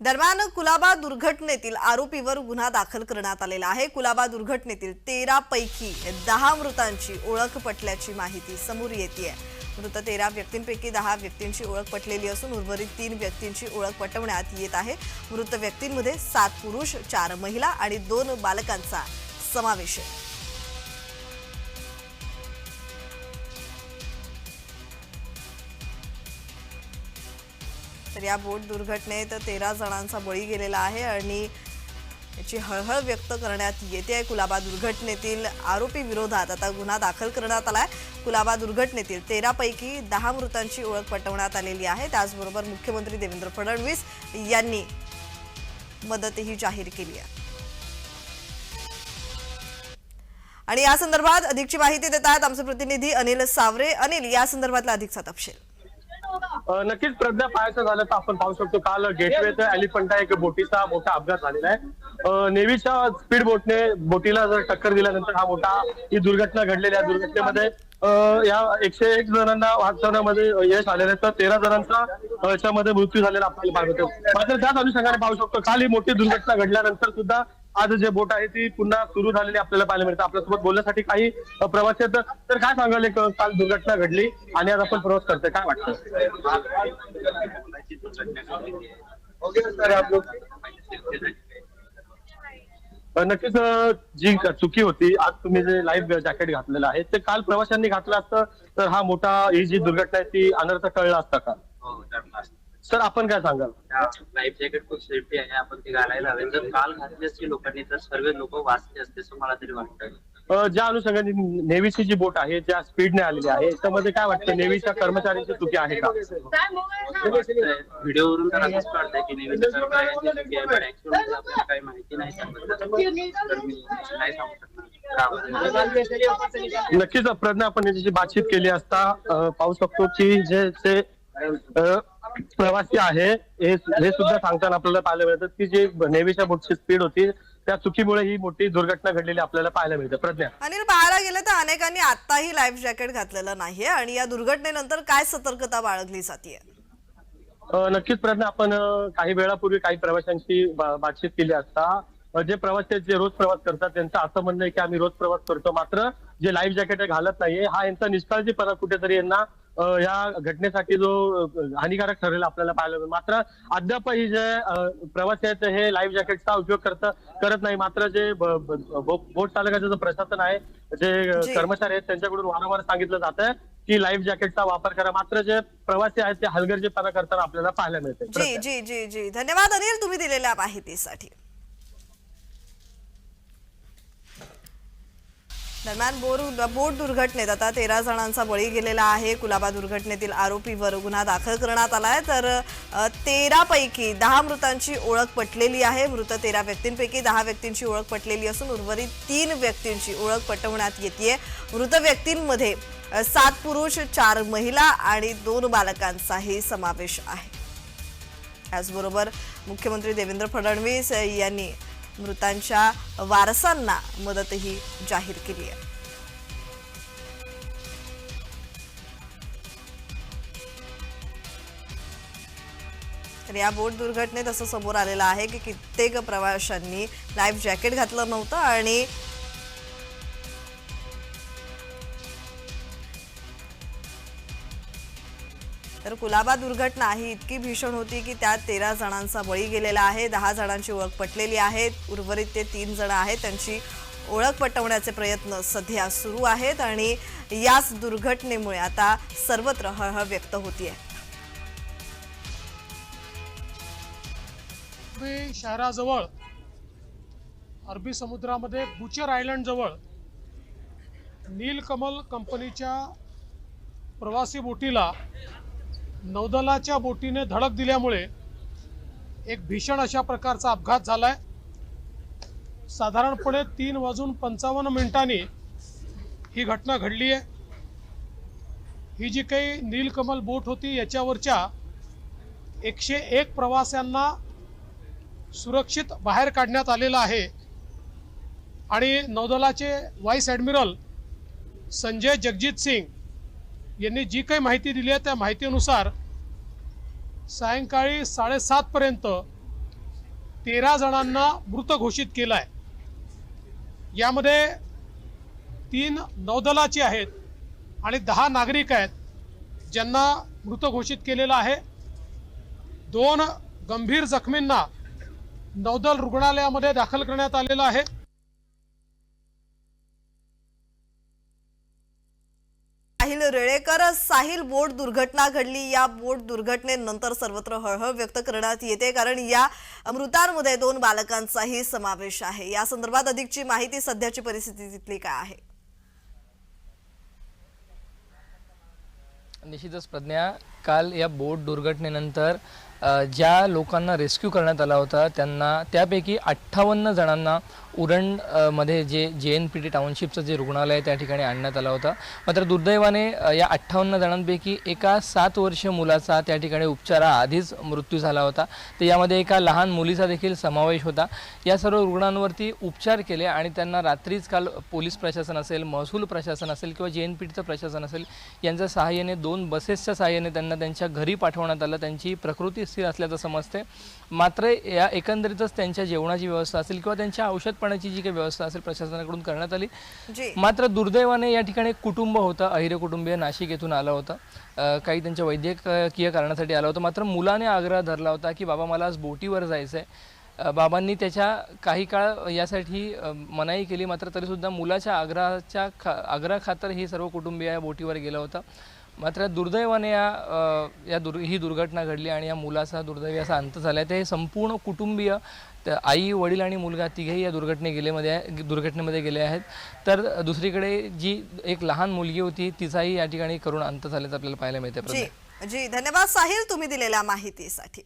दरम्यान कुलाबा दुर्घटनेतील आरोपीवर गुन्हा दाखल करण्यात आलेला आहे. कुलाबा दुर्घटनेतील तेरा पैकी दहा मृतांची ओळख पटल्याची माहिती समोर येते मृत तेरा व्यक्तींपैकी दहा व्यक्तींची ओळख पटलेली असून उर्वरित तीन व्यक्तींची ओळख पटवण्यात येत आहे. मृत व्यक्तींमध्ये सात पुरुष चार महिला आणि दोन बालकांचा समावेश आहे. तर या बोट दुर्घटनेत तेरा जणांचा बळी गेलेला आहे आणि याची हळहळ व्यक्त करण्यात येते आहे कुलाबा दुर्घटनेतील आरोपी विरोधात. आता गुन्हा दाखल करण्यात आलाय. कुलाबा दुर्घटनेतील तेरापैकी दहा मृतांची ओळख पटवण्यात आलेली आहे. त्याचबरोबर मुख्यमंत्री देवेंद्र फडणवीस यांनी मदतही जाहीर केली आहे. आणि या संदर्भात अधिकची माहिती देत आहेत आमचे प्रतिनिधी अनिल सावरे. अनिल या संदर्भातला अधिकचा तपशील. नक्कीच प्रज्ञा पाहायचं झालं तर आपण पाहू शकतो. काल गेटवे ते एलिफंटा एक बोटीचा मोठा अपघात झालेला आहे. नेव्हीच्या स्पीड बोटने बोटीला जर टक्कर दिल्यानंतर हा मोठा ही दुर्घटना घडलेली आहे. दुर्घटनेमध्ये या एकशे एक जणांना वाचवण्यामध्ये यश आलेलं आहे. तर तेरा जणांचा याच्यामध्ये मृत्यू झालेला आपल्याला पाहतो मात्र त्याच अनुषंगाने पाहू शकतो काल ही मोठी दुर्घटना घडल्यानंतर सुद्धा आज जे बोट आहे ती पुन्हा सुरू झालेली आपल्याला पाहायला मिळते. आपल्यासोबत बोलण्यासाठी काही प्रवासी तर काय सांगाल एक काल दुर्घटना घडली आणि आज आपण प्रवास करतोय. काय वाटतं? नक्कीच जी चुकी होती आज तुम्ही जे लाईव्ह जॅकेट घातलेलं आहे ते काल प्रवाशांनी घातलं असतं. तर हा मोठा ही जी दुर्घटना आहे ती अनर्थ कळला असता का? तर सर आपण काय सांगाल? लाईफ जॅकेट खूप सेफ्टी आहे आपण ते घालायला हवे. जर काल घातली असती लोकांनी तर सर्व लोक वाचले असते असं मला तरी वाटतं. अ, ज्या अनुषंगाने नेव्हीची जी बोट आहे ज्या स्पीडने आलेली आहे त्यामध्ये काय वाटतं? नेव्हीच्या कर्मचाऱ्यांची चुकी आहे का? व्हिडिओवरून तर असंच कळतंय की नेहमी आपल्याला काही माहिती नाही. तर मी नाही सांगू शकणार. नक्कीच प्रज्ञा आपण याच्याशी बातचीत केली असता अ, पाहू शकतो की जे जे अ, प्रवासी आहे. हे सुद्धा सांगताना आपल्याला पाहायला मिळतं. की जी नेव्हीच्या बोटची स्पीड होती त्या चुकीमुळे ही मोठी दुर्घटना घडलेली आपल्याला पाहायला मिळते. प्रज्ञा. अनिल पाहायला गेलं तर अनेकांनी आताही लाईफ जॅकेट घातलेलं नाहीये आणि या दुर्घटनेनंतर काय सतर्कता बाळगली जाते नक्कीच प्रज्ञा आपण काही वेळापूर्वी काही प्रवाशांशी बातचीत केली असता जे प्रवासी जे रोज प्रवास करतात त्यांचं असं म्हणणं आहे की आम्ही रोज प्रवास करतो. मात्र जे लाईफ जॅकेट घालत नाहीये हा यांचा निष्काळजीपणा कुठेतरी यांना या घटनेसाठी जो हानिकारक ठरेल आपल्याला पाहायला मात्र अद्यापही जे अ, प्रवासी आहेत हे लाईफ जॅकेटचा उपयोग करत करत नाही. मात्र जे बोट चालकाचं जो प्रशासन आहे जे जी. कर्मचारी आहेत त्यांच्याकडून वारंवार सांगितलं जात आहे की लाईफ जॅकेटचा वापर करा. मात्र जे प्रवासी आहेत ते हलगर्जीपणा करताना आपल्याला पाहायला मिळते जी जी जी जी. धन्यवाद अनिल तुम्ही दिलेल्या माहितीसाठी. दरम्यान बोर बोट दुर्घटनेत आता तेरा जणांचा बळी गेलेला आहे. कुलाबा दुर्घटनेतील आरोपीवर गुन्हा दाखल करण्यात आला आहे. तर तेरापैकी दहा मृतांची ओळख पटलेली आहे. मृत तेरा व्यक्तींपैकी दहा व्यक्तींची ओळख पटलेली असून उर्वरित तीन व्यक्तींची ओळख पटवण्यात येते मृत व्यक्तींमध्ये सात पुरुष चार महिला आणि दोन बालकांचाही समावेश आहे. त्याचबरोबर मुख्यमंत्री देवेंद्र फडणवीस यांनी मृतांच्या वारसांना मदतही जाहीर केली आहे. तर या बोट दुर्घटनेत असं समोर आलेलं आहे की कित्येक प्रवाशांनी लाईफ जॅकेट घातलं नव्हतं आणि तर कुलाबा दुर्घटना ही इतकी भीषण होती की त्यात तेरा जणांचा बळी गेलेला आहे. दहा जणांची ओळख पटलेली आहे. उर्वरित ते तीन जण आहेत. त्यांची ओळख पटवण्याचे प्रयत्न सध्या सुरू आहेत आणि याच दुर्घटनेमुळे आता सर्वत्र हळहळ व्यक्त होतीये. अरबी शहराजवळ अरबी समुद्रामध्ये बुचर आयलंड जवळ नीलकमल कंपनीच्या प्रवासी बोटीला नौदलाच्या बोटीने धडक दिल्यामुळे एक भीषण अशा प्रकारचा अपघात झाला आहे साधारणपणे तीन वाजून पंचावन्न मिनिटांनी ही घटना घडली आहे ही जी काही नीलकमल बोट होती याच्यावरच्या एकशे एक प्रवाशांना सुरक्षित बाहेर काढण्यात आलेलं आहे. आणि नौदलाचे व्हाईस ॲडमिरल संजय जगजित सिंग यांनी जी काही माहिती दिली आहे त्या माहितीनुसार सायंकाळी साडेसातपर्यंत तेरा जणांना मृत घोषित केलं आहे यामध्ये तीन नौदलाचे आहेत आणि दहा नागरिक आहेत ज्यांना मृत घोषित केलेलं आहे. दोन गंभीर जखमींना नौदल रुग्णालयामध्ये दाखल करण्यात आलेलं आहे. साहिल रेळेकर. साहिल बोट दुर्घटना घडली. या बोट दुर्घटनेनंतर सर्वत्र हळहळ व्यक्त करण्यात येते कारण या मृतांमध्ये दोन बालकांचाही समावेश आहे. या संदर्भात अधिकची माहिती सध्याची परिस्थिती तिथली काय आहे? निश्चितच प्रज्ञा काल या बोट दुर्घटनेनंतर ज्या लोकांना रेस्क्यू करण्यात आला होता त्यांना त्यापैकी अठ्ठावन्न जणांना उरणमध्ये जे जे एन पी टी टाउनशिपचं जे रुग्णालय आहे त्या ठिकाणी आणण्यात आलं होतं. मात्र दुर्दैवाने या अठ्ठावन्न जणांपैकी एका सात वर्ष मुलाचा त्या ठिकाणी उपचाराआधीच मृत्यू झाला होता. तर यामध्ये एका लहान मुलीचा देखील समावेश होता. या सर्व रुग्णांवरती उपचार केले आणि त्यांना रात्रीच काल पोलीस प्रशासन असेल महसूल प्रशासन असेल किंवा जे एन पी टीचं प्रशासन असेल यांच्या सहाय्याने दोन बसेसच्या सहाय्याने त्यांना त्यांच्या घरी पाठवण्यात आलं. त्यांची प्रकृती स्थिर असल्याचं समजते मात्र या एकंदरीतच त्यांच्या जेवणाची व्यवस्था असेल किंवा त्यांच्या औषध पाण्याची जी काही व्यवस्था असेल प्रशासनाकडून करण्यात आली. मात्र दुर्दैवाने या ठिकाणी कुटुंब होतं अहिरे कुटुंबीय नाशिक येथून आलं होतं. काही त्यांच्या वैद्यकीय कारणासाठी आलं होतं. मात्र मुलाने आग्रह धरला होता की बाबा मला आज बोटीवर जायचं आहे बाबांनी त्याच्या काही काळ यासाठी मनाई केली. मात्र तरीसुद्धा मुलाच्या आग्रहाच्या खा आग्रहाखातर ही सर्व कुटुंबीय या बोटीवर गेलं होतं. मात्र दुर्दैवाने या या दुर् ही दुर्घटना घडली आणि या मुलाचा दुर्दैवी असा अंत झाला. आहे ते संपूर्ण कुटुंबीय तर आई वडील आणि मुलगा तिघेही या दुर्घटने गेलेमध्ये आहे दुर्घटनेमध्ये गेले आहेत. तर दुसरीकडे जी एक लहान मुलगी होती तिचाही या ठिकाणी करून अंत झाल्याचं आपल्याला पाहायला मिळते जी धन्यवाद साहिल तुम्ही दिलेल्या माहितीसाठी.